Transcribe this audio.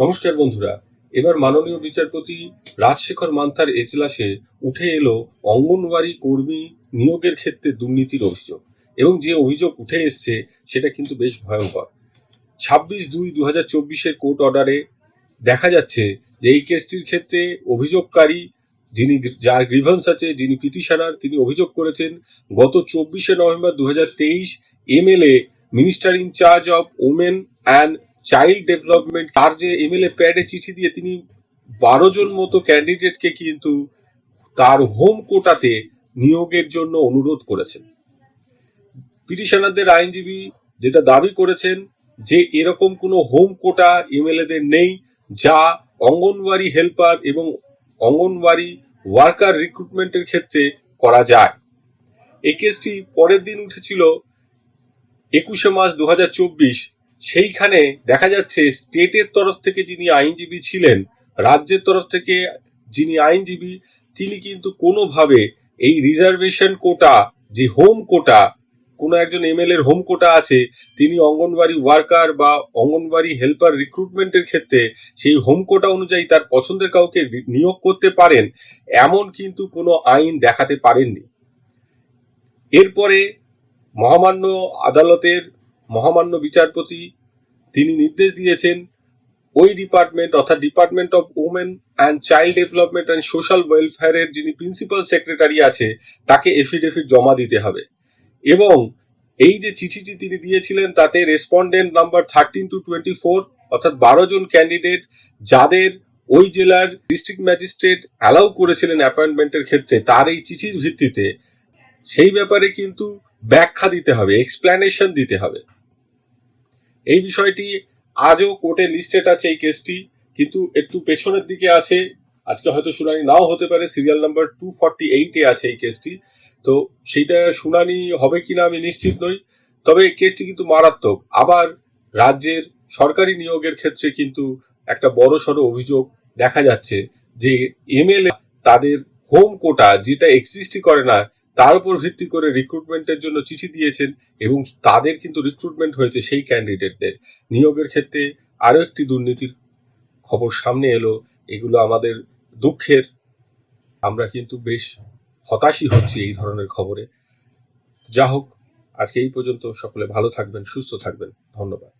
নমস্কার বন্ধুরা, এবার মাননীয় বিচারপতি রাজশেখর মান্থার এজলাসে উঠে এলো অঙ্গনওয়াড়ি কর্মী নিয়োগের ক্ষেত্রে দুর্নীতির অভিযোগ এবং যে অভিযোগ উঠে এসছে সেটা কিন্তু বেশ ভয়ঙ্কর। ছাব্বিশ দুই দু হাজার চব্বিশের কোর্ট অর্ডারে দেখা যাচ্ছে যে এই কেসটির ক্ষেত্রে অভিযোগকারী যিনি যার গ্রিভান্স আছে যিনি পিটিশনার, তিনি অভিযোগ করেছেন গত চব্বিশে নভেম্বর দু হাজার তেইশ MLA, minister in charge of women and child development তার যে এমএলএ প্যাডে চিঠি দিয়ে তিনি বারো জন মতো ক্যান্ডিডেটকে কিন্তু তার হোম কোটাতে নিয়োগের জন্য অনুরোধ করেছেন। পিটিশনারদের আইনজীবী যেটা দাবি করেছেন যে এরকম কোনো হোম কোটা এমএলএদের নেই যা অঙ্গনওয়াড়ি হেল্পার এবং অঙ্গনওয়াড়ি ওয়ার্কার রিক্রুটমেন্টের ক্ষেত্রে করা যায়। এই কেসটি পরের দিন উঠেছিল একুশে মার্চ দু হাজার চব্বিশ। সেইখানে দেখা যাচ্ছে স্টেটের তরফ থেকে যিনি আইনজীবী ছিলেন, রাজ্যের তরফ থেকে যিনি আইনজীবী, তিনি কিন্তু কোনোভাবে এই রিজার্ভেশন কোটা, যে হোম কোটা, কোনো একজন এমএলএ এর হোম কোটা আছে, তিনি অঙ্গনবাড়ি ওয়ার্কার বা অঙ্গনওয়াড়ি হেল্পার রিক্রুটমেন্টের ক্ষেত্রে সেই হোম কোটা অনুযায়ী তার পছন্দের কাউকে নিয়োগ করতে পারেন, এমন কিন্তু কোনো আইন দেখাতে পারেননি। এরপরে মহামান্য আদালতের মহামান্য বিচারপতি, তিনি নির্দেশ দিয়েছেন, ওই ডিপার্টমেন্ট অর্থাৎ department of women and child development and social ওয়েলফেয়ারের যিনি প্রিন্সিপাল সেক্রেটারি আছে, তাকে এফিডেভিট জমা দিতে হবে। এবং এই যে চিঠিটি তিনি দিয়েছিলেন, তাতে respondent number thirteen to twenty four অর্থাৎ বারো জন ক্যান্ডিডেট, যাদের ওই জেলার ডিস্ট্রিক্ট ম্যাজিস্ট্রেট অ্যালাউ করেছিলেন অ্যাপয়েন্টমেন্টের ক্ষেত্রে, তার এই চিঠির ভিত্তিতে, সেই ব্যাপারে কিন্তু ব্যাখ্যা দিতে হবে এক্সপ্লেনেশন দিতে হবে। এই বিষয়টি আজও কোর্টে লিস্টেড আছে এই কেসটি কিন্তু একটু পেছনের দিকে আছে। আজকে হয়তো শুনানি নাও হতে পারে সিরিয়াল নাম্বার টু ফর্টি এইটে আছে এই কেসটি তো সেইটা শুনানি হবে কিনা আমি নিশ্চিত নই। তবে কেসটি কিন্তু মারাত্মক। আবার রাজ্যের সরকারি নিয়োগের ক্ষেত্রে কিন্তু একটা বড় সড়ো অভিযোগ দেখা যাচ্ছে যে এমএলএ তাদের হোম কোটা যেটা এক্সিস্টই করে না তার উপর ভিত্তি করে রিক্রুটমেন্টের জন্য চিঠি দিয়েছেন এবং তাদের কিন্তু রিক্রুটমেন্ট হয়েছে সেই ক্যান্ডিডেটদের নিয়োগের ক্ষেত্রে আরও একটি দুর্নীতির খবর সামনে এলো। এগুলো আমাদের দুঃখের। আমরা কিন্তু বেশ হতাশই হচ্ছি এই ধরনের খবরে। যা হোক, আজকে এই পর্যন্ত। সকলে ভালো থাকবেন, সুস্থ থাকবেন। ধন্যবাদ।